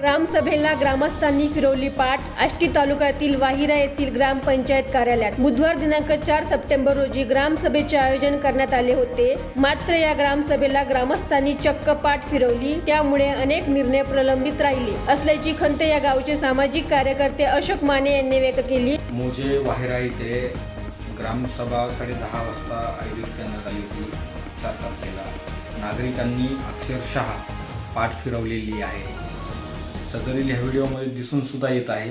ग्रामसभेला ग्रामस्थांनी फिरवली पाठ. आष्टी तालुक्यातील वाहिरा येथील ग्रामपंचायत कार्यालयात बुधवार दिनांक चार सप्टेंबर रोजी ग्रामसभेचे आयोजन करण्यात आले होते. मात्र या ग्रामसभेला ग्रामस्थांनी चक्क पाठ फिरवली. त्यामुळे अनेक निर्णय प्रलंबित राहिले. असल्याची खंत या गावचे सामाजिक कार्यकर्ते अशोक माने यांनी व्यक्त केली. मोजे वाहिरा इथे ग्रामसभा साडे दहा वाजता आयोजित करण्यात आली होती. चार तारखेला. नागरिकांनी अक्षरशः पाठ फिरवलेली आहे. सदरील ह्या व्हिडिओमध्ये दिसून सुद्धा येत आहे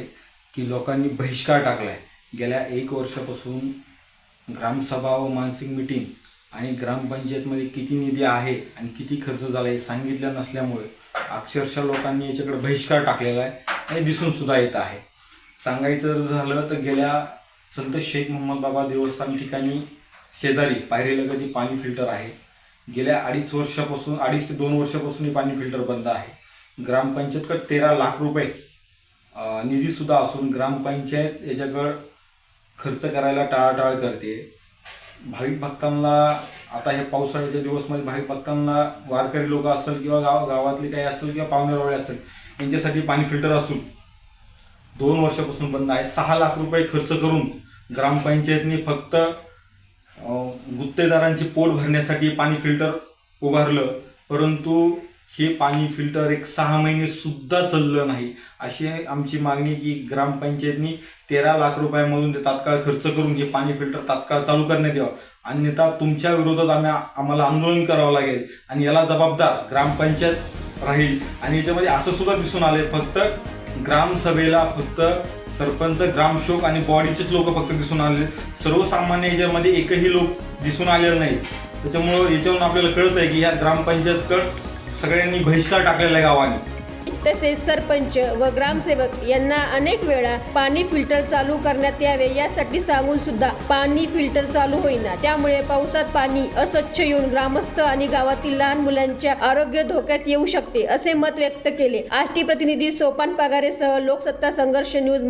की लोकांनी बहिष्कार टाकला आहे गेल्या एक वर्षापासून ग्रामसभा व मानसिक मिटिंग आणि ग्रामपंचायतमध्ये किती निधी आहे आणि किती खर्च झाला हे सांगितलं नसल्यामुळे अक्षरशः लोकांनी याच्याकडे बहिष्कार टाकलेला आहे आणि दिसून सुद्धा येत आहे. सांगायचं जर झालं तर गेल्या संत शेख मोहम्मद बाबा देवस्थान ठिकाणी शेजारी पायरीलगती पाणी फिल्टर आहे. गेल्या अडीच वर्षापासून अडीच ते दोन वर्षापासून हे पाणी फिल्टर बंद आहे. ग्रामपंचायतकडे तेरा लाख रुपये निधीसुद्धा असून ग्रामपंचायत याच्याकडं खर्च करायला टाळाटाळ करते. भाविक भक्तांना आता हे पावसाळ्याच्या दिवसमध्ये भाविक भक्तांना वारकरी लोक असेल किंवा गाव गावातले काही असेल किंवा पाहुणेरावळे असेल यांच्यासाठी पाणी फिल्टर असून दोन वर्षापासून बंद आहे. सहा लाख रुपये खर्च करून ग्रामपंचायतनी फक्त गुत्तेदारांची पोट भरण्यासाठी पाणी फिल्टर उभारलं. परंतु हे पाणी फिल्टर एक सहा महिने सुद्धा चाललं नाही. अशी आमची मागणी आहे की ग्रामपंचायतनी तेरा लाख रुपयामधून ते तात्काळ खर्च करून हे पाणी फिल्टर तात्काळ चालू करण्यात यावं. अन्यथा तुमच्या विरोधात आम्ही आम्हाला आंदोलन करावं लागेल आणि याला जबाबदार ग्रामपंचायत राहील. आणि याच्यामध्ये असं सुद्धा दिसून आले फक्त ग्रामसभेला फक्त सरपंच ग्रामशोक आणि बॉडीचेच लोक फक्त दिसून आले सर्वसामान्य याच्यामध्ये एकही लोक दिसून आलेले नाही त्याच्यामुळं याच्यावरून आपल्याला कळत आहे की ह्या ग्रामपंचायतकड सगळ्यांनी बहिष्कार टाकलेला आहे गावाने. तसेच सरपंच व ग्रामसेवक यांना अनेक वेळा पाणी फिल्टर चालू करण्यात यावे यासाठी सांगून सुद्धा पाणी फिल्टर चालू होईना. त्यामुळे पावसात पाणी अस्वच्छ येऊन ग्रामस्थ आणि गावातील लहान मुलांच्या आरोग्य धोक्यात येऊ शकते असे मत व्यक्त केले. आष्टी प्रतिनिधी सोपान पगारेसह लोकसत्ता संघर्ष न्यूज